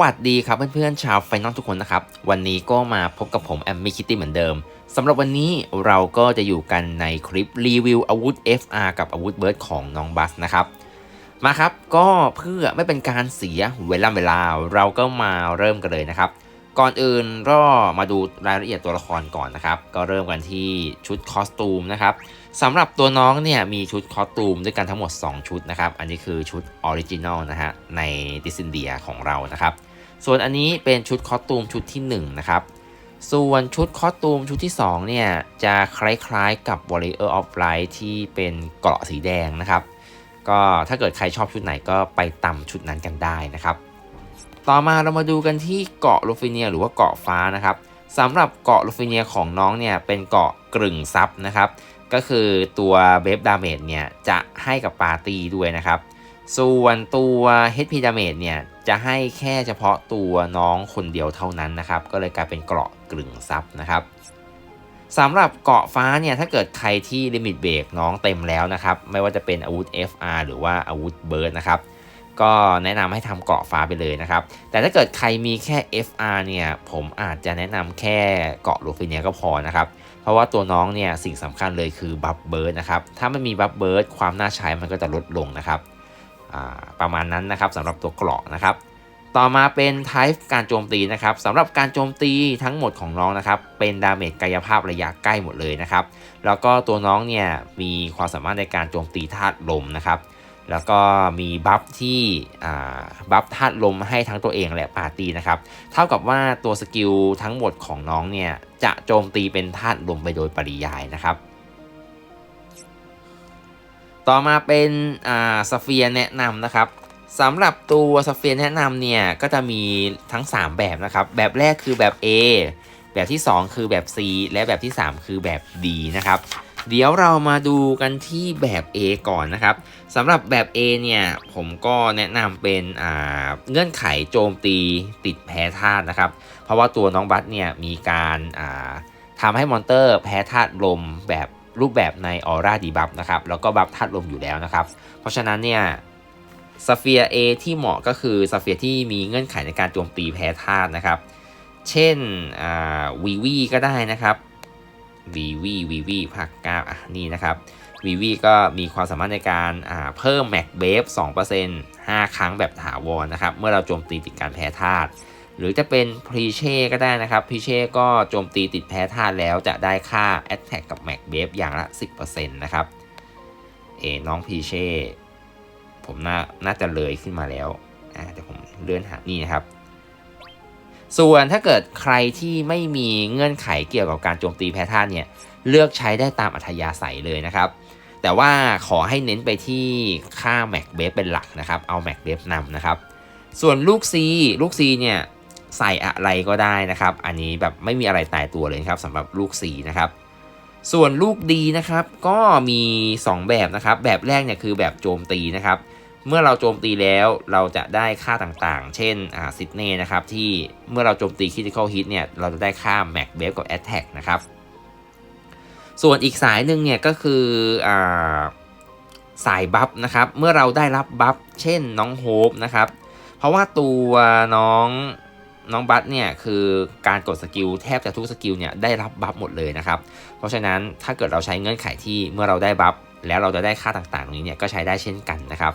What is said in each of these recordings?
วัสดีครับเพื่อนๆชาวไฟนอลทุกคนนะครับ วันนี้ก็มาพบกับผมแอมมี่คิตตี้เหมือนเดิมสำหรับวันนี้เราก็จะอยู่กันในคลิปรีวิวอาวุธ FR กับอาวุธเบิร์ดของน้องบัสนะครับ มาครับก็เพื่อไม่เป็นการเสียเวลาเวลาเราก็มาเริ่มกันเลยนะครับ ก่อนอื่นก็มาดูรายละเอียดตัวละครก่อนนะครับ ก็เริ่มกันที่ชุดคอสตูมนะครับ สำหรับตัวน้องเนี่ยมีชุดคอสตูมด้วยกันทั้งหมด 2 ชุดนะครับ อันนี้คือชุดออริจินอลนะฮะในดิส n นเดียของเรานะครับ ส่วนอันนี้เป็นชุดคอสตูมชุดที่1นะครับส่วนชุดคอสตูมชุดที่ 2 เนี่ย จะคล้ายๆกับ Warrior of Light ที่เป็นเกราะสีแดงนะครับ ก็ถ้าเกิดใครชอบชุดไหนก็ไปตำชุดนั้นกันได้นะครับ ต่อมาเรามาดูกันที่เกาะลูฟิเนียหรือว่าเกาะฟ้านะครับสำหรับเกาะลูฟิเนียของน้องเนี่ยเป็นเกาะกลึงซับนะครับ ก็คือตัวเบฟดาเมจเนี่ยจะให้กับปาร์ตี้ด้วยนะครับ ส่วนตัว HP Damage เนี่ยจะให้แค่เฉพาะตัวน้องคนเดียวเท่านั้นนะครับ ก็เลยกลายเป็นเกราะกลึงซับนะครับสำหรับเกาะฟ้าเนี่ยถ้าเกิดใครที่ลิมิตเบรกน้องเต็มแล้วนะครับ ไม่ว่าจะเป็นอาวุธ FR หรือว่าอาวุธเบิร์ดนะครับก็แนะนำให้ทำเกาะฟ้าไปเลยนะครับ แต่ถ้าเกิดใครมีแค่ FR เนี่ยผมอาจจะแนะนำแค่เกาะลูฟิเนียก็พอนะครับ เพราะว่าตัวน้องเนี่ยสิ่งสำคัญเลยคือบัฟเบิร์ดนะครับ ถ้าไม่มีบัฟเบิร์ดความน่าใช้มันก็จะลดลงนะครับประมาณนั้นนะครับสำหรับตัวเกราะนะครับ ต่อมาเป็น type การโจมตีนะครับสำหรับการโจมตีทั้งหมดของน้องนะครับ เป็นดาเมจกายภาพระยะใกล้หมดเลยนะครับ แล้วก็ตัวน้องเนี่ยมีความสามารถในการโจมตีธาตุลมนะครับ แล้วก็มีบัฟที่บัฟธาตุลมให้ทั้งตัวเองและปาร์ตี้นะครับ เท่ากับว่าตัวสกิลทั้งหมดของน้องเนี่ยจะโจมตีเป็นธาตุลมไปโดยปริยายนะครับ ต่อมาเป็นสเฟียแนะนำนะครับสำหรับตัวสเฟียแนะนำเนี่ยก็จะมีทั้ง 3 แบบนะครับ แบบแรกคือแบบ A แบบที่ 2 คือแบบ C และแบบที่ 3 คือแบบ D นะครับ เดี๋ยวเรามาดูกันที่แบบ A ก่อนนะครับสำหรับแบบ A เนี่ยผมก็แนะนำเป็นเงื่อนไขโจมตีติดแพ้ธาตุนะครับ เพราะว่าตัวน้องบัตเนี่ยมีการทำให้มอนเตอร์แพ้ธาตุลมแบบรูปแบบในออร่าดีบัฟนะครับแล้วก็บัฟธาตุลมอยู่แล้วนะครับ เพราะฉะนั้นเนี่ยสเฟีย A ที่เหมาะก็คือสเฟียที่มีเงื่อนไขในการโจมตีแพ้ธาตุนะครับ เช่นวีวีก็ได้นะครับ วีวีวีวีภาคเก้าอะนี่นะครับวีวีก็มีความสามารถในการเพิ่มแม็กเบฟ2% 5ครั้งแบบถาวรนะครับ เมื่อเราโจมตีติดการแพ้ธาตุหรือจะเป็นพรีเช่ก็ได้นะครับพรีเช่ก็โจมตีติดแพ้ธาตุแล้วจะได้ค่า a t t a c กับแม็กเบฟอย่างละ 10%นะครับ เอน้องพรีเช่ผมน่าน่าจะเลยขึ้นมาแล้วอ่าแต่ผมเลื่อนหานี่นะครับ ส่วนถ้าเกิดใครที่ไม่มีเงื่อนไขเกี่ยวกับการโจมตีแพ้าตุเนี่ยเลือกใช้ได้ตามอัธยาศัยเลยนะครับ แต่ว่าขอให้เน้นไปที่ค่าแม็กเบฟเป็นหลักนะครับ เอาแม็กเบฟนำนะครับ ส่วนลูก C ลูก C เนี่ยใส่อะไรก็ได้นะครับ อันนี้แบบไม่มีอะไรตายตัวเลยครับสำหรับลูก C นะครับ ส่วนลูกดีนะครับก็มี 2 แบบนะครับ แบบแรกเนี่ยคือแบบโจมตีนะครับ เมื่อเราโจมตีแล้วเราจะได้ค่าต่างๆ เช่นอ่าซิดเน่นะครับที่เมื่อเราโจมตีคิติคอลฮิตเนี่ยเราจะได้ค่าแม็กเบฟกับแอตแทกนะครับ ส่วนอีกสายหนึ่งเนี่ยก็คืออ่าสายบัฟนะครับ เมื่อเราได้รับบัฟเช่นน้องโฮปนะครับ เพราะว่าตัวน้องน้องบัฟเนี่ยคือการกดสกิลแทบจะทุกสกิลเนี่ยได้รับบัฟหมดเลยนะครับ เพราะฉะนั้นถ้าเกิดเราใช้เงื่อนไขที่เมื่อเราได้บัฟแล้วเราจะได้ค่าต่างๆ ตรงนี้เนี่ยก็ใช้ได้เช่นกันนะครับ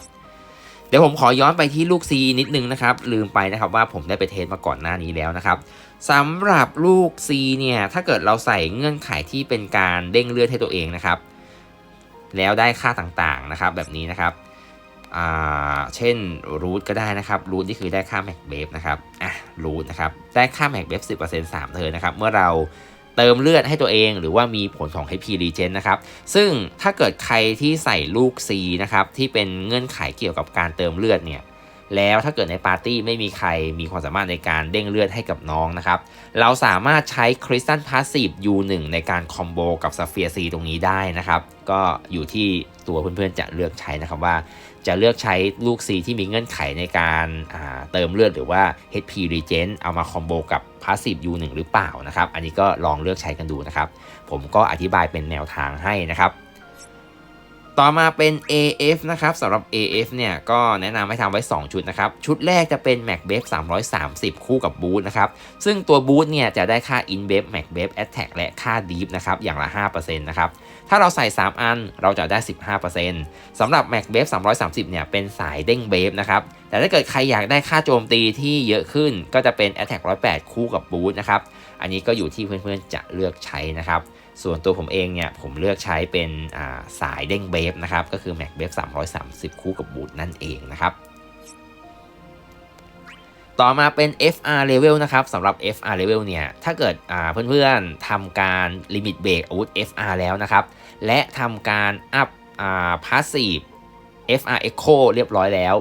เดี๋ยวผมขอย้อนไปที่ลูก C นิดนึงนะครับ ลืมไปนะครับว่าผมได้ไปเทสมาก่อนหน้านี้แล้วนะครับสำหรับลูก C เนี่ยถ้าเกิดเราใส่เงื่อนไขที่เป็นการเด้งเลือดให้ตัวเองนะครับ แล้วได้ค่าต่างๆนะครับแบบนี้นะครับเช่นรูทก็ได้นะครับรูทนี่คือได้ค่าแม็กเบฟนะครับอะรูทนะครับได้ค่าแม็กเบฟสิบเปอร์เซ็นต์สามเทอนะครับเมื่อเรา เติมเลือดให้ตัวเอง หรือว่ามีผลของ HP Regen นะครับ ซึ่งถ้าเกิดใครที่ใส่ลูก C นะครับ ที่เป็นเงื่อนไขเกี่ยวกับการเติมเลือดเนี่ยแล้วถ้าเกิดในปาร์ตี้ไม่มีใครมีความสามารถในการเด้งเลือดให้กับน้องนะครับ เราสามารถใช้คริสตัลพาสซีฟ U1 ในการคอมโบกับซาเฟียซีตรงนี้ได้นะครับ ก็อยู่ที่ตัวเพื่อนๆจะเลือกใช้นะครับว่า จะเลือกใช้ลูก C ที่มีเงื่อนไขในการเติมเลือดหรือว่า HP Regen เอามาคอมโบกับ Passive U1 หรือเปล่านะครับ อันนี้ก็ลองเลือกใช้กันดูนะครับ ผมก็อธิบายเป็นแนวทางให้นะครับ ต่อมาเป็น AF นะครับสำหรับ AF เนี่ยก็แนะนำให้ทำไว้ 2 ชุดนะครับ ชุดแรกจะเป็น Mac b a f 330 คู่กับบูทนะครับ ซึ่งตัวบูทเนี่ยจะได้ค่า In b a f Mac b a f Attack และค่า Deep นะครับอย่างละ 5%นะครับ ถ้าเราใส่ 3 อันเราจะได้ 15%สำหรับ Mac b a f 330 เนี่ยเป็นสายเด้งเบฟนะครับ แต่ถ้าเกิดใครอยากได้ค่าโจมตีที่เยอะขึ้นก็จะเป็น Attack 108 คู่กับบูทนะครับ อันนี้ก็อยู่ที่เพื่อนๆจะเลือกใช้นะครับ ส่วนตัวผมเองเนี่ยผมเลือกใช้เป็นสายเด้งเบฟนะครับ ก็คือ Mac b a f 330 คู่กับบูทนั่นเองนะครับ ต่อมาเป็น FR level นะครับสำหรับ FR level เนี่ย ถ้าเกิดเพื่อนๆทำการลิมิตเบรกอาวุธ FR แล้วนะครับ และทำการอัพ passive FR echo เรียบร้อยแล้ว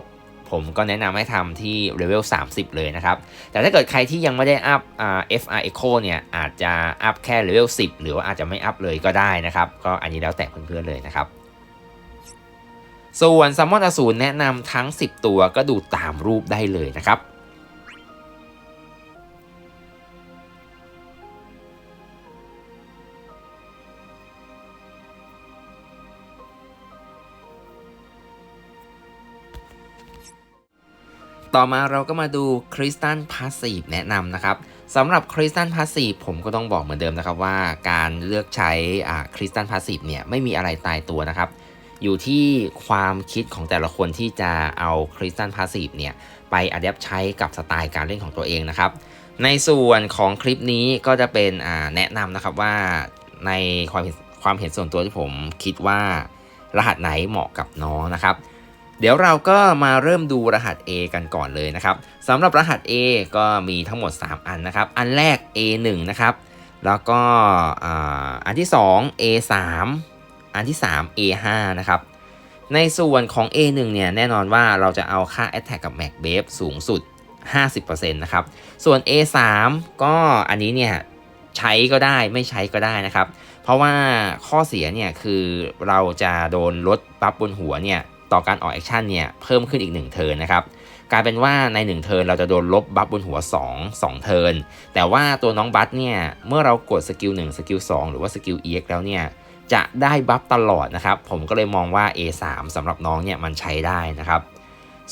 ผมก็แนะนำให้ทำที่เลเวล30 เลยนะครับ แต่ถ้าเกิดใครที่ยังไม่ได้อัพ FR Echo เนี่ยอาจจะอัพแค่เลเวล10 หรือว่าอาจจะไม่อัพเลยก็ได้นะครับ ก็อันนี้แล้วแต่เพื่อนๆเลยนะครับส่วนซัมมอนอสูรแนะนำทั้ง 10 ตัวก็ดูตามรูปได้เลยนะครับ ต่อมาเราก็มาดูคริสตัลพาสซีฟแนะนำนะครับสำหรับคริสตัลพาสซีฟผมก็ต้องบอกเหมือนเดิมนะครับว่าการเลือกใช้คริสตัลพาสซีฟเนี่ยไม่มีอะไรตายตัวนะครับ อยู่ที่ความคิดของแต่ละคนที่จะเอาคริสตัลพาสซีฟเนี่ยไปอัดแอปใช้กับสไตล์การเล่นของตัวเองนะครับ ในส่วนของคลิปนี้ก็จะเป็นแนะนำนะครับว่าในความความเห็นส่วนตัวที่ผมคิดว่ารหัสไหนเหมาะกับน้องนะครับ เดี๋ยวเราก็มาเริ่มดูรหัส A กันก่อนเลยนะครับสำหรับรหัส A ก็มีทั้งหมด 3 อันนะครับ อันแรก A1 นะครับ แล้วก็อันที่ 2 A3 อันที่ 3 A5 นะครับ ในส่วนของ A1 เนี่ยแน่นอนว่าเราจะเอาค่า Attack กับ Mac b a f สูงสุด 50%นะครับ ส่วน A3 ก็อันนี้เนี่ยใช้ก็ได้ไม่ใช้ก็ได้นะครับ เพราะว่าข้อเสียเนี่ยคือเราจะโดนลดบัฟบนหัวเนี่ย ต่อการออกแอคชั่นเนี่ยเพิ่มขึ้นอีก1เทิร์นนะครับกลายเป็นว่าใน1เทิร์นเราจะโดนลบบัฟบนหัว 2 2 เทิร์นแต่ว่าตัวน้องบัฟเนี่ยเมื่อเรากดสกิล1สกิล2หรือว่าสกิล EX แล้วเนี่ยจะได้บัฟตลอดนะครับ ผมก็เลยมองว่า A3 สำหรับน้องเนี่ยมันใช้ได้นะครับ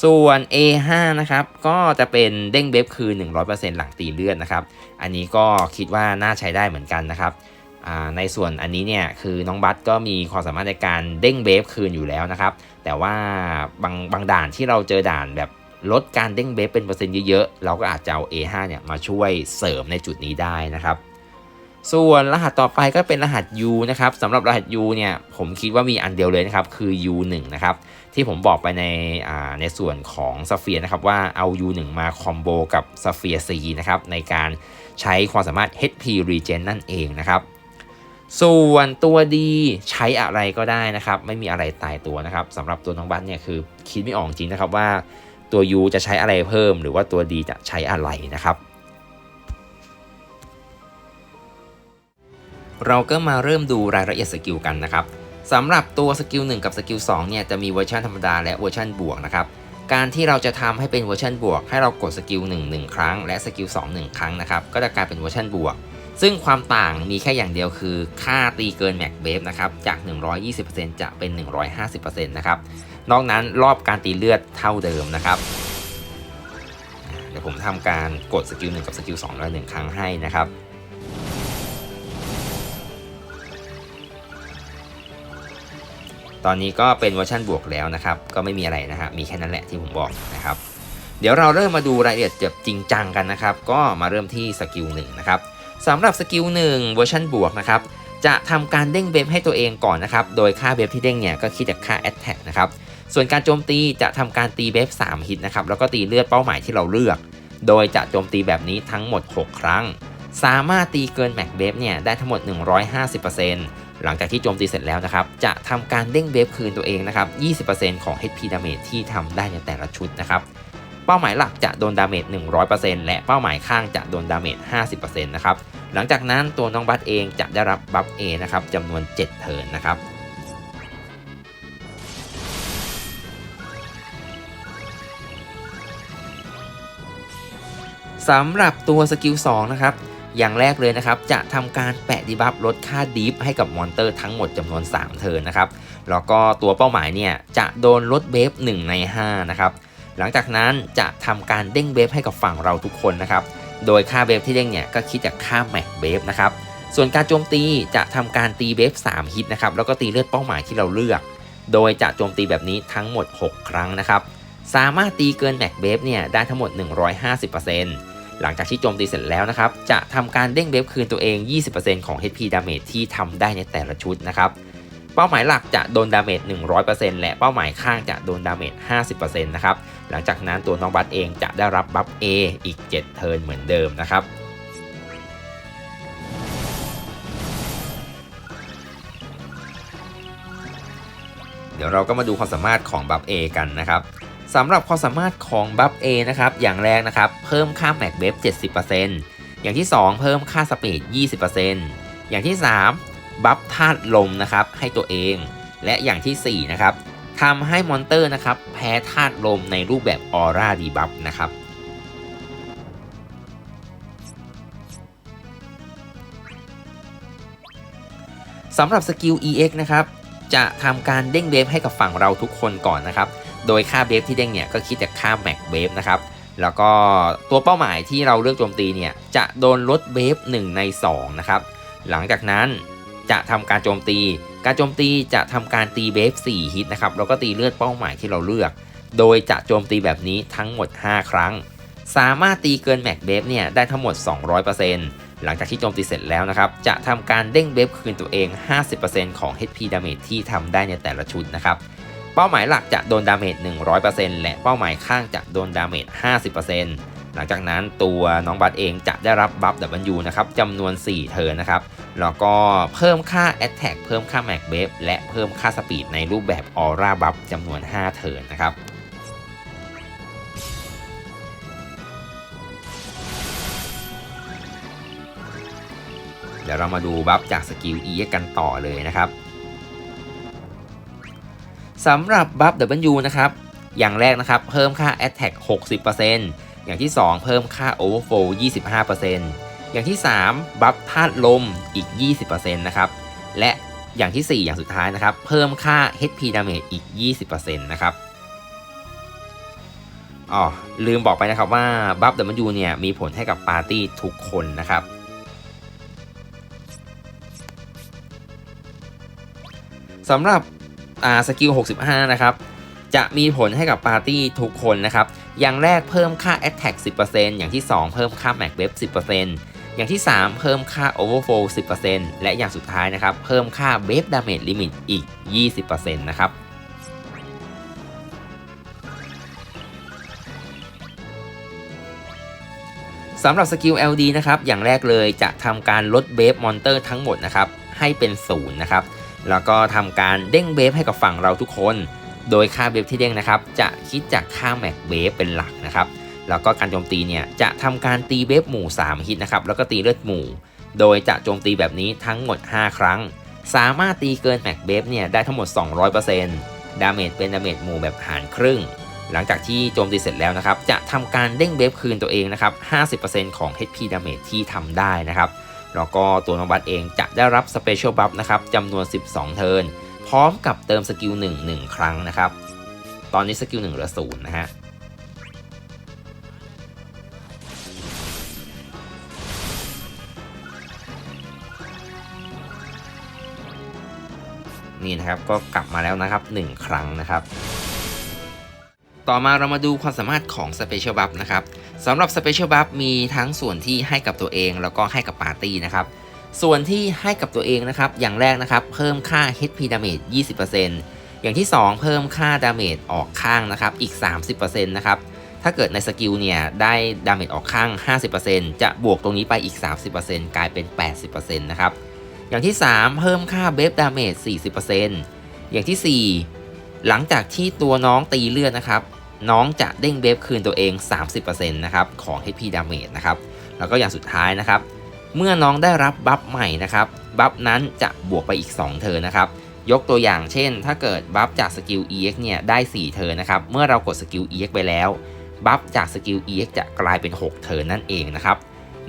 ส่วน A5 นะครับก็จะเป็นเด้งเบฟคือ 100%หลังตีเลือดนะครับ อันนี้ก็คิดว่าน่าใช้ได้เหมือนกันนะครับ ในส่วนอันนี้เนี่ยคือน้องบัตก็มีความสามารถในการเด้งเบฟคืนอยู่แล้วนะครับ แต่ว่าบางบางด่านที่เราเจอด่านแบบลดการเด้งเบฟเป็นเปอร์เซ็นต์เยอะๆ เราก็อาจจะเอา A5 เนี่ยมาช่วยเสริมในจุดนี้ได้นะครับ ส่วนรหัสต่อไปก็เป็นรหัส U นะครับสำหรับรหัส U เนี่ยผมคิดว่ามีอันเดียวเลยนะครับ คือ U1 นะครับที่ผมบอกไปในในส่วนของซ a เฟียนะครับว่าเอา U1 มาคอมโบกับซ a เฟีย C นะครับในการใช้ความสามารถ HP Regen นั่นเองนะครับ ส่วนตัวดีใช้อะไรก็ได้นะครับ ไม่มีอะไรตายตัวนะครับสำหรับตัวน้องบัตเนี่ยคือคิดไม่ออกจริงนะครับว่าตัว U จะใช้อะไรเพิ่ม หรือว่าตัวดีจะใช้อะไรนะครับเราก็มาเริ่มดูรายละเอียดสกิลกันนะครับสำหรับตัวสกิล1กับสกิล2เนี่ยจะมีเวอร์ชันธรรมดาและเวอร์ชันบวกนะครับการที่เราจะทำให้เป็นเวอร์ชันบวก ให้เรากดสกิล1 1 ครั้ง และสกิล2 1 ครั้งนะครับก็จะกลายเป็นเวอร์ชันบวก ซึ่งความต่างมีแค่อย่างเดียวคือค่าตีเกินแม็กเบฟนะครับจาก 120%จะเป็น 150%นะครับนอกนั้นรอบการตีเลือดเท่าเดิมนะครับ เดี๋ยวผมทำการกดสกิล1กับสกิล2แล้วหนึ่งครั้งให้นะครับตอนนี้ก็เป็นเวอร์ชันบวกแล้วนะครับ ก็ไม่มีอะไรนะครับมีแค่นั้นแหละที่ผมบอกนะครับ เดี๋ยวเราเริ่มมาดูรายละเอียดจริงจังกันนะครับ ก็มาเริ่มที่สกิล1นะครับ สำหรับสกิล1เวอร์ชันบวกนะครับจะทำการเด้งเบฟให้ตัวเองก่อนนะครับ โดยค่าเบฟที่เด้งเนี่ยก็คิดจากค่าแอตแทกนะครับ ส่วนการโจมตีจะทำการตีเบฟ3ฮิตนะครับ แล้วก็ตีเลือดเป้าหมายที่เราเลือก โดยจะโจมตีแบบนี้ทั้งหมด 6 ครั้ง สามารถตีเกินแม็กเบฟเนี่ยได้ทั้งหมด 150%หลังจากที่โจมตีเสร็จแล้วนะครับ จะทำการเด้งเบฟคืนตัวเองนะครับ 20%ของ HP damage ที่ทำได้ในแต่ละชุดนะครับ เป้าหมายหลักจะโดนดาเมจ 100%และเป้าหมายข้างจะโดนดาเมจ 50%นะครับ หลังจากนั้นตัวน้องบัตเองจะได้รับบัฟเอนะครับจำนวน 7 เทิร์นนะครับสำหรับตัวสกิล2นะครับอย่างแรกเลยนะครับ จะทำการแปะดีบัฟลดค่าดีฟให้กับมอนเตอร์ทั้งหมดจำนวน 3 เทิร์นนะครับ แล้วก็ตัวเป้าหมายเนี่ย จะโดนลดเบฟ1ใน5นะครับ หลังจากนั้นจะทำการเด้งเบฟให้กับฝั่งเราทุกคนนะครับ โดยค่าเบฟที่เด้งเนี่ยก็คิดจากค่าแม็กเบฟนะครับ ส่วนการโจมตีจะทำการตีเบฟ3ฮิตนะครับ แล้วก็ตีเลือดเป้าหมายที่เราเลือก โดยจะโจมตีแบบนี้ทั้งหมด 6 ครั้งนะครับ สามารถตีเกินแม็กเบฟเนี่ยได้ทั้งหมด 150%หลังจากที่โจมตีเสร็จแล้วนะครับ จะทำการเด้งเบฟคืนตัวเอง 20%ของ HP damage ที่ทำได้ในแต่ละชุดนะครับ เป้าหมายหลักจะโดนดาเมจ 100%และเป้าหมายข้างจะโดนดาเมจ 50%นะครับ หลังจากนั้นตัวน้องบัตเองจะได้รับบัฟ A อีก 7 เทิร์นเหมือนเดิมนะครับเดี๋ยวเราก็มาดูความสามารถของบัฟ A กันนะครับสำหรับความสามารถของบัฟ A นะครับ อย่างแรกนะครับ เพิ่มค่าแม็กเบฟ70%อย่างที่ 2 เพิ่มค่าสปีด 20%อย่างที่ 3 บัฟธาตุลมนะครับให้ตัวเอง และอย่างที่4นะครับทำให้มอนเตอร์นะครับแพ้ธาตุลมในรูปแบบออร่าดีบัฟนะครับสำหรับสกิล EX นะครับจะทำการเด้งเบฟให้กับฝั่งเราทุกคนก่อนนะครับ โดยค่าเบฟที่เด้งเนี่ยก็คิดจากค่าแม็กเบฟนะครับ แล้วก็ตัวเป้าหมายที่เราเลือกโจมตีเนี่ยจะโดนลดเบฟ1ใน2นะครับ หลังจากนั้น จะทำการโจมตี การโจมตีจะทำการตีเบฟ4ฮิตนะครับแล้วก็ตีเลือดเป้าหมายที่เราเลือก โดยจะโจมตีแบบนี้ทั้งหมด 5 ครั้ง สามารถตีเกินแม็กเบฟเนี่ยได้ทั้งหมด 200%หลังจากที่โจมตีเสร็จแล้วนะครับ จะทำการเด้งเบฟคืนตัวเอง 50%ของ HP damage ที่ทำได้ในแต่ละชุดนะครับ เป้าหมายหลักจะโดนดาเมจ 100%และเป้าหมายข้างจะโดนดาเมจ 50% หลังจากนั้นตัวน้องบัตเองจะได้รับบัฟ W นะครับจำนวน 4 เทิร์นนะครับ แล้วก็เพิ่มค่า Attack เพิ่มค่า Max b a f และเพิ่มค่า Speed ในรูปแบบ Aura Buff จำนวน 5 เทิร์นนะครับเดี๋ยวเรามาดูบัฟจากสกิล E กันต่อเลยนะครับสำหรับบัฟ W นะครับ อย่างแรกนะครับ เพิ่มค่า Attack 60% อย่างที่ 2 เพิ่มค่า Overflow 25%อย่างที่ 3 บัฟธาตุลมอีก 20%นะครับ และอย่างที่ 4 อย่างสุดท้ายนะครับ เพิ่มค่า HP Damage อีก 20%นะครับอ๋อลืมบอกไปนะครับว่าบัฟ W เนี่ยมีผลให้กับปาร์ตี้ทุกคนนะครับสำหรับสกิล 65 นะครับ จะมีผลให้กับปาร์ตี้ทุกคนนะครับ อย่างแรกเพิ่มค่า Attack 10%อย่างที่ 2 เพิ่มค่า Max Web 10%อย่างที่ 3 เพิ่มค่า Overflow 10%และอย่างสุดท้ายนะครับ เพิ่มค่า Wave Damage Limit อีก 20%นะครับสำหรับสกิล LD นะครับ อย่างแรกเลยจะทำการลดเบฟมอนเตอร์ทั้งหมดนะครับ ให้เป็นศูนย์นะครับ แล้วก็ทำการเด้งเบฟให้กับฝั่งเราทุกคน โดยค่าเบฟที่เด้งนะครับ จะคิดจากค่าแม็กเบฟเป็นหลักนะครับ แล้วก็การโจมตีเนี่ยจะทำการตีเบฟหมู่ 3 ฮิตนะครับ แล้วก็ตีเลือดหมู่ โดยจะโจมตีแบบนี้ทั้งหมด 5 ครั้ง สามารถตีเกินแม็กเบฟเนี่ยได้ทั้งหมด 200%ดาเมจเป็นดาเมจหมู่แบบหารครึ่ง หลังจากที่โจมตีเสร็จแล้วนะครับ จะทำการเด้งเบฟคืนตัวเองนะครับ 50%ของ HP damage ที่ทำได้นะครับ แล้วก็ตัวน้องบัตเองจะได้รับ Special Buff นะครับจำนวน 12 เทิร์น พร้อมกับเติมสกิล1 1 ครั้งนะครับ ตอนนี้สกิล1เหลือ0นะฮะนี่นะครับก็กลับมาแล้วนะครับ 1 ครั้งนะครับ ต่อมาเรามาดูความสามารถของ Special Buff นะครับสำหรับ Special Buff มีทั้งส่วนที่ให้กับตัวเอง แล้วก็ให้กับปาร์ตี้นะครับ ส่วนที่ให้กับตัวเองนะครับ อย่างแรกนะครับ เพิ่มค่า HP Damage 20%อย่างที่ 2 เพิ่มค่า Damage ออกข้างนะครับ อีก 30%นะครับ ถ้าเกิดในสกิลเนี่ย ได้ Damage ออกข้าง 50%จะบวกตรงนี้ไปอีก 30%กลายเป็น 80%นะครับ อย่างที่ 3 เพิ่มค่า b a f Damage 40%อย่างที่ 4 หลังจากที่ตัวน้องตีเลือดนะครับ น้องจะเด้งเบฟคืนตัวเอง 30%นะครับ ของ HP Damage นะครับ แล้วก็อย่างสุดท้ายนะครับ เมื่อน้องได้รับบัฟใหม่นะครับบัฟนั้นจะบวกไปอีก 2เทิร์นนะครับยกตัวอย่างเช่น ถ้าเกิดบัฟจากสกิล EX เนี่ยได้ 4เทิร์นนะครับเมื่อเรากดสกิล EX ไปแล้วบัฟจากสกิล EX จะกลายเป็น 6เทิร์นนั่นเองนะครับ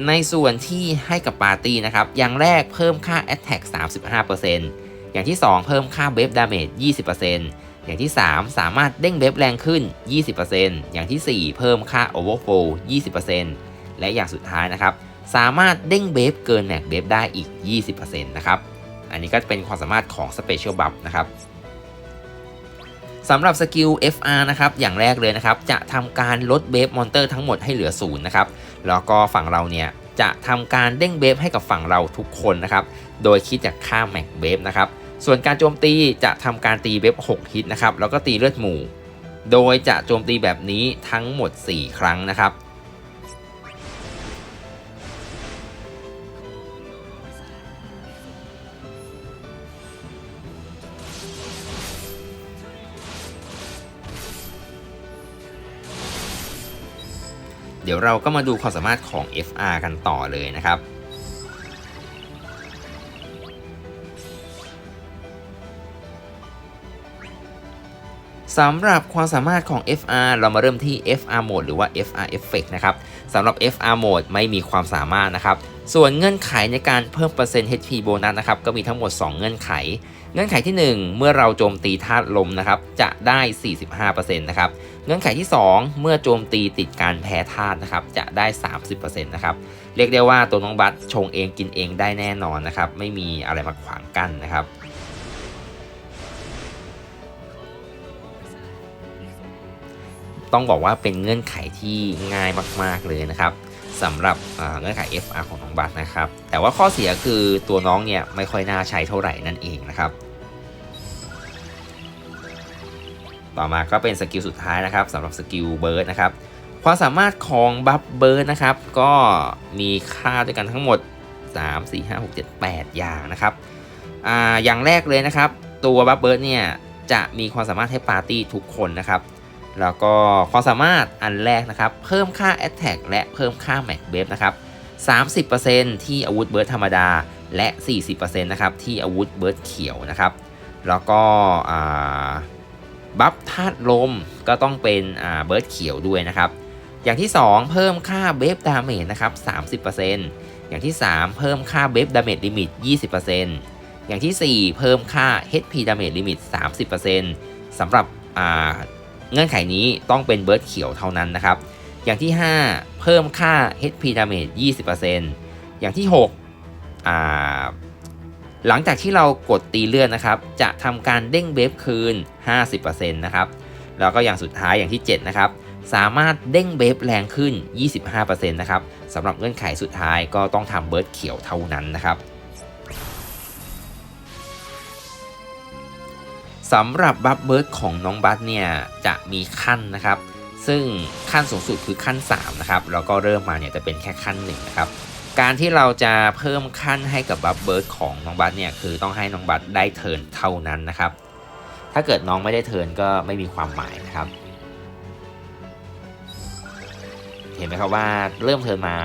ในส่วนที่ให้กับปาร์ตี้นะครับอย่างแรกเพิ่มค่า Attack 35%อย่างที่ 2 เพิ่มค่าเบฟดาเมจ 20%อย่างที่ 3 สามารถเด้งเบฟแรงขึ้น 20%อย่างที่ 4 เพิ่มค่า Overflow 20%และอย่างสุดท้ายนะครับ สามารถเด้งเบฟเกินแม็กเบฟได้อีก 20%นะครับ อันนี้ก็เป็นความสามารถของ Special Buff นะครับสำหรับสกิล FR นะครับ อย่างแรกเลยนะครับ จะทำการลดเบฟมอนเตอร์ทั้งหมดให้เหลือศูนย์นะครับ แล้วก็ฝั่งเราเนี่ยจะทำการเด้งเบฟให้กับฝั่งเราทุกคนนะครับ โดยคิดจากค่าแม็กเบฟนะครับ ส่วนการโจมตีจะทำการตีเบฟ6ฮิตนะครับ แล้วก็ตีเลือดหมู่ โดยจะโจมตีแบบนี้ทั้งหมด 4 ครั้งนะครับ เดี๋ยวเราก็มาดูความสามารถของ FR กันต่อเลยนะครับ สำหรับความสามารถของ FR เรามาเริ่มที่ FR Mode หรือว่า FR Effect นะครับสำหรับ FR Mode ไม่มีความสามารถนะครับ ส่วนเงื่อนไขในการเพิ่มเปอร์เซ็นต์ HP โบนัสนะครับ ก็มีทั้งหมด 2 เงื่อนไข เงื่อนไขที่ 1 เมื่อเราโจมตีธาตุลมนะครับจะได้ 45%นะครับเงื่อนไขที่ 2 เมื่อโจมตีติดการแพ้ธาตุนะครับจะได้ 30%นะครับเรียกได้ว่าตัวน้องบัสชงเองกินเองได้แน่นอนนะครับไม่มีอะไรมาขวางกั้นนะครับต้องบอกว่าเป็นเงื่อนไขที่ง่ายมาก ๆเลยนะครับสำหรับเงื่อนไข FR ของน้องบัสนะครับ แต่ว่าข้อเสียคือตัวน้องเนี่ยไม่ค่อยน่าใช้เท่าไหร่นั่นเองนะครับ ต่อมาก็เป็นสกิลสุดท้ายนะครับสำหรับสกิลเบิร์ดนะครับความสามารถของบัฟเบิร์ดนะครับ ก็มีค่าด้วยกันทั้งหมด 3 4 5 6 7 8 อย่างนะครับออย่างแรกเลยนะครับ ตัวบัฟเบิร์ดเนี่ยจะมีความสามารถให้ปาร์ตี้ทุกคนนะครับ แล้วก็ความสามารถอันแรกนะครับ เพิ่มค่า Attack และเพิ่มค่า Max b a f นะครับ30%ที่อาวุธเบิร์ดธรรมดา และ 40%นะครับที่อาวุธเบิร์ดเขียวนะครับ แล้วก็ บัฟธาตุลมก็ต้องเป็นเบิร์ดเขียวด้วยนะครับ อย่างที่ 2 เพิ่มค่าเบฟดาเมจนะครับ 30%อย่างที่ 3 เพิ่มค่าเบฟดาเมจลิมิต 20%อย่างที่ 4 เพิ่มค่า HP ดาเมจลิมิต 30%สำหรับเงื่อนไขนี้ต้องเป็นเบิร์ดเขียวเท่านั้นนะครับ อย่างที่ 5 เพิ่มค่า HP damage 20%อย่างที่6อ่า หลังจากที่เรากดตีเลื่อดนะครับ จะทำการเด้งเบฟคืน 50%นะครับแล้วก็อย่างสุดท้ายอย่างที่ 7 นะครับ สามารถเด้งเบฟแรงขึ้น 25%นะครับสำหรับเงื่อนไขสุดท้ายก็ต้องทำเบิร์ดเขียวเท่านั้นนะครับสำหรับบัฟเบิร์ดของน้องบัสเนี่ยจะมีขั้นนะครับ ซึ่งขั้นสูงสุดคือขั้น 3 นะครับ แล้วก็เริ่มมาเนี่ยจะเป็นแค่ขั้น1นะครับ การที่เราจะเพิ่มขั้นให้กับบัฟเบิร์ดของน้องบัสเนี่ยคือต้องให้น้องบัสได้เทิร์นเท่านั้นนะครับ ถ้าเกิดน้องไม่ได้เทิร์นก็ไม่มีความหมายนะครับ เห็นไหมครับว่าเริ่มเทิร์นมา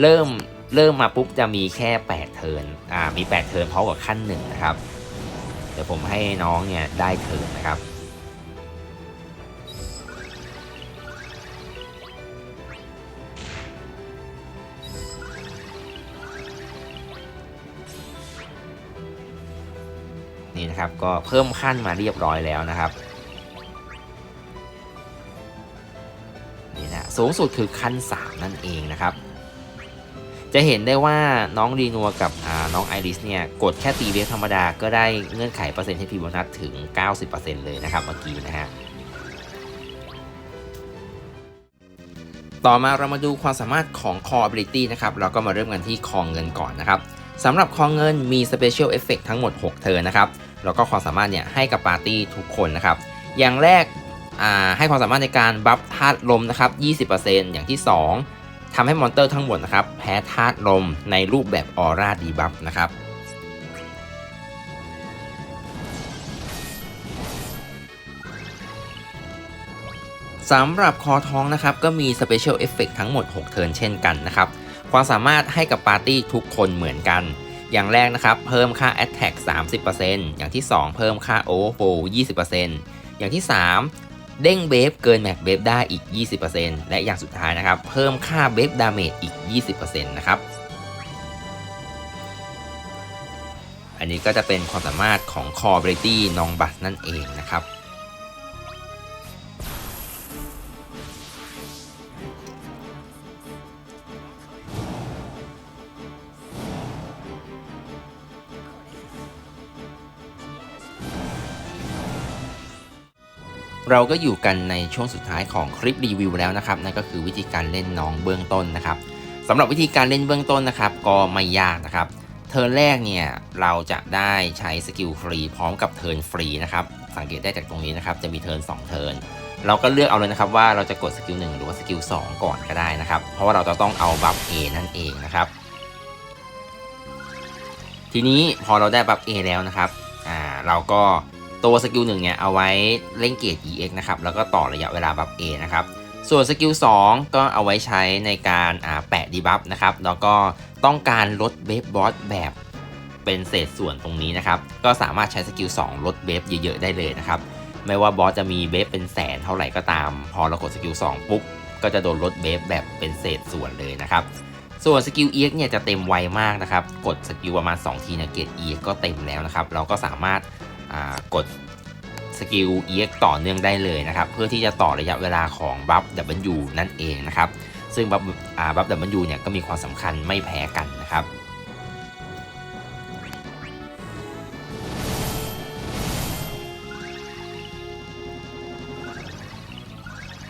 เริ่มเริ่มมาปุ๊บจะมีแค่ 8 เทิร์นอ่ามี 8 เทิร์นเพราะกับขั้น1นะครับ เดี๋ยวผมให้น้องเนี่ยได้เถิดนะครับ นี่นะครับ ก็เพิ่มขั้นมาเรียบร้อยแล้วนะครับนี่นะสูงสุดคือขั้น 3 นั่นเองนะครับ จะเห็นได้ว่าน้องรีนัวกับน้องไอริสเนี่ยกดแค่ตีเวฟธรรมดาก็ได้เงื่อนไขเปอร์เซ็นต์ให้พีโบนัสถึง 90%เลยนะครับเมื่อกี้นะฮะต่อมาเรามาดูความสามารถของ Core Ability นะครับ เราก็มาเริ่มกันที่คองเงินก่อนนะครับสำหรับคองเงินมี Special Effect ทั้งหมด 6เทิร์นะครับ แล้วก็ความสามารถเนี่ยให้กับปาร์ตี้ทุกคนนะครับ อย่างแรกให้ความสามารถในการบัฟธาตุลมนะครับ 20%อย่างที่ 2ทำให้มอนเตอร์ทั้งหมดนะครับ แพ้ธาตุลมในรูปแบบออร่าดีบัฟนะครับสำหรับคอท้องนะครับ ก็มีสเปเชียลเอฟเฟกทั้งหมด 6 เทิร์นเช่นกันนะครับ ความสามารถให้กับปาร์ตี้ทุกคนเหมือนกัน อย่างแรกนะครับ เพิ่มค่า Attack 30%อย่างที่ 2 เพิ่มค่า Overflow 20%อย่างที่ 3 เด้งเบฟเกินแม็กเบฟได้อีก 20%และอย่างสุดท้ายนะครับ เพิ่มค่าเบฟดาเมจอีก 20%นะครับอันนี้ก็จะเป็นความสามารถของ Core Ability นองบัสนั่นเองนะครับ เราก็อยู่กันในช่วงสุดท้ายของคลิปรีวิวแล้วนะครับนั่นก็คือวิธีการเล่นน้องเบื้องต้นนะครับสำหรับวิธีการเล่นเบื้องต้นนะครับ ก็ไม่ยากนะครับ เทิร์นแรกเนี่ยเราจะได้ใช้สกิลฟรีพร้อมกับเทิร์นฟรีนะครับสังเกตได้จากตรงนี้นะครับจะมีเทิร์น2เทิร์นเราก็เลือกเอาเลยนะครับว่าเราจะกดสกิล1หรือว่าสกิล2ก่อนก็ได้นะครับ เพราะว่าเราจะต้องเอาบัฟ A นั่นเองนะครับ ทีนี้พอเราได้บัฟ A แล้วนะครับอ่าเราก็ ตัวสกิล1เนี่ยเอาไว้เล่นเกรด EX นะครับแล้วก็ต่อระยะเวลาบัฟ A นะครับส่วนสกิล2ก็เอาไว้ใช้ในการแปะดีบัฟนะครับแล้วก็ต้องการลดเบฟบอสแบบเป็นเศษส่วนตรงนี้นะครับก็สามารถใช้สกิล2ลดเบฟเยอะๆได้เลยนะครับไม่ว่าบอสจะมีเบฟเป็นแสนเท่าไหร่ก็ตาม พอเรากดสกิล2ปุ๊บก็จะโดนลดเบฟแบบเป็นเศษส่วนเลยนะครับส่วนสกิล EX เนี่ยจะเต็มไวมากนะครับ กดสกิลประมาณ 2 ทีนี่ยเกรด EX ก็เต็มแล้วนะครับ เราก็สามารถ กดสกิล EX ต่อเนื่องได้เลยนะครับ เพื่อที่จะต่อระยะเวลาของบัฟ W นั่นเองนะครับ ซึ่งบัฟอ่าบัฟ W เนี่ยก็มีความสำคัญไม่แพ้กันนะครับ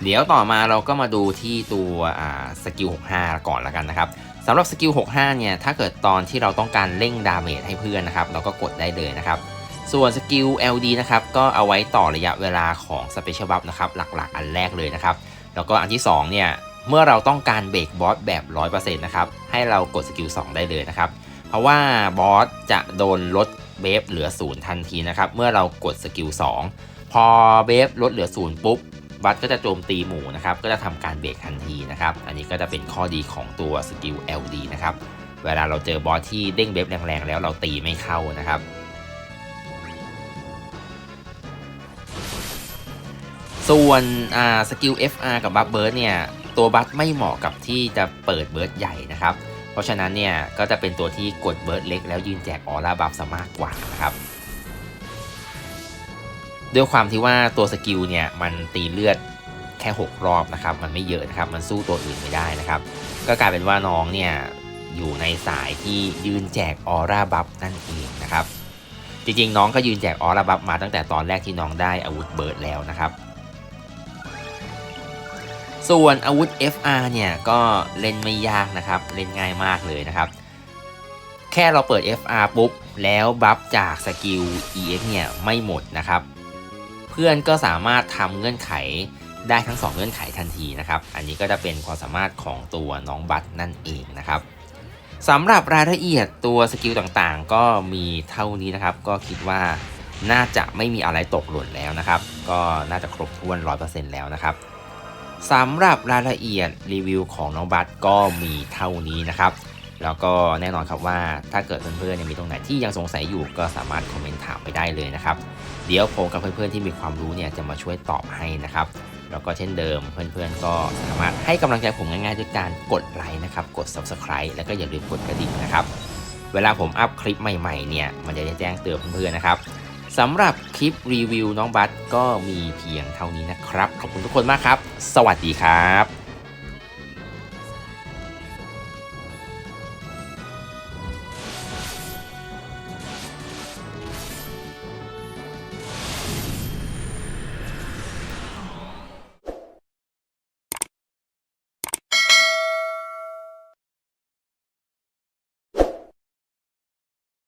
เดี๋ยวต่อมาเราก็มาดูที่ตัวสกิล 65 ก่อนแล้วกันนะครับสำหรับสกิล 65 เนี่ย ถ้าเกิดตอนที่เราต้องการเร่งดาเมจให้เพื่อนนะครับ เราก็กดได้เลยนะครับ ส่วนสกิล LD นะครับก็เอาไว้ต่อระยะเวลาของ Special Buff นะครับหลักๆ อันแรกเลยนะครับ แล้วก็อันที่ 2 เนี่ย เมื่อเราต้องการเบรกบอสแบบ 100%นะครับให้เรากดสกิล 2 ได้เลยนะครับ เพราะว่าบอสจะโดนลดเบฟเหลือศูนย์ทันทีนะครับเมื่อเรากดสกิล 2 พอเบฟลดเหลือศูนย์ปุ๊บบัตก็จะโจมตีหมู่นะครับก็จะทำการเบรกทันทีนะครับอันนี้ก็จะเป็นข้อดีของตัวสกิล LD นะครับเวลาเราเจอบอสที่เด้งเบฟแรงๆแล้วเราตีไม่เข้านะครับ ส่วนอ่าสกิล FR กับบัฟเบิร์ดเนี่ย ตัวบัฟไม่เหมาะกับที่จะเปิดเบิร์ดใหญ่นะครับ เพราะฉะนั้นเนี่ย ก็จะเป็นตัวที่กดเบิร์ดเล็กแล้วยืนแจกออร่าบัฟซะมากกว่านะครับด้วยความที่ว่าตัวสกิลเนี่ย มันตีเลือดแค่ 6 รอบนะครับ มันไม่เยอะนะครับ มันสู้ตัวอื่นไม่ได้นะครับ ก็กลายเป็นว่าน้องเนี่ย อยู่ในสายที่ยืนแจกออร่าบัฟนั่นเองนะครับ จริงๆ น้องก็ยืนแจกออร่าบัฟมาตั้งแต่ตอนแรกที่น้องได้อาวุธเบิร์ดแล้วนะครับ ส่วนอาวุธ FR เนี่ยก็เล่นไม่ยากนะครับ เล่นง่ายมากเลยนะครับ แค่เราเปิด FR ปุ๊บ แล้วบัฟจากสกิล EX เนี่ยไม่หมดนะครับ เพื่อนก็สามารถทำเงื่อนไขได้ทั้ง 2 เงื่อนไขทันทีนะครับ อันนี้ก็จะเป็นความสามารถของตัวน้องบัตนั่นเองนะครับสำหรับรายละเอียดตัวสกิลต่างๆ ก็มีเท่านี้นะครับ ก็คิดว่าน่าจะไม่มีอะไรตกหล่นแล้วนะครับ ก็น่าจะครบถ้วน 100%แล้วนะครับ สำหรับรายละเอียดรีวิวของน้องบัตก็มีเท่านี้นะครับ แล้วก็แน่นอนครับว่าถ้าเกิดเพื่อนๆยังมีตรงไหนที่ยังสงสัยอยู่ก็สามารถคอมเมนต์ถามไปได้เลยนะครับ เดี๋ยวผมกับเพื่อนๆที่มีความรู้เนี่ยจะมาช่วยตอบให้นะครับ แล้วก็เช่นเดิมเพื่อนๆก็สามารถให้กำลังใจผมง่ายๆด้วยการกดไลค์นะครับ กด subscribe แล้วก็อย่าลืมกดกระดิ่งนะครับ เวลาผมอัพคลิปใหม่ๆเนี่ยมันจะได้แจ้งเตือนเพื่อนๆนะครับ สำหรับคลิปรีวิวน้องบัสก็มีเพียงเท่านี้นะครับ ขอบคุณทุกคนมากครับ สวัสดีครับ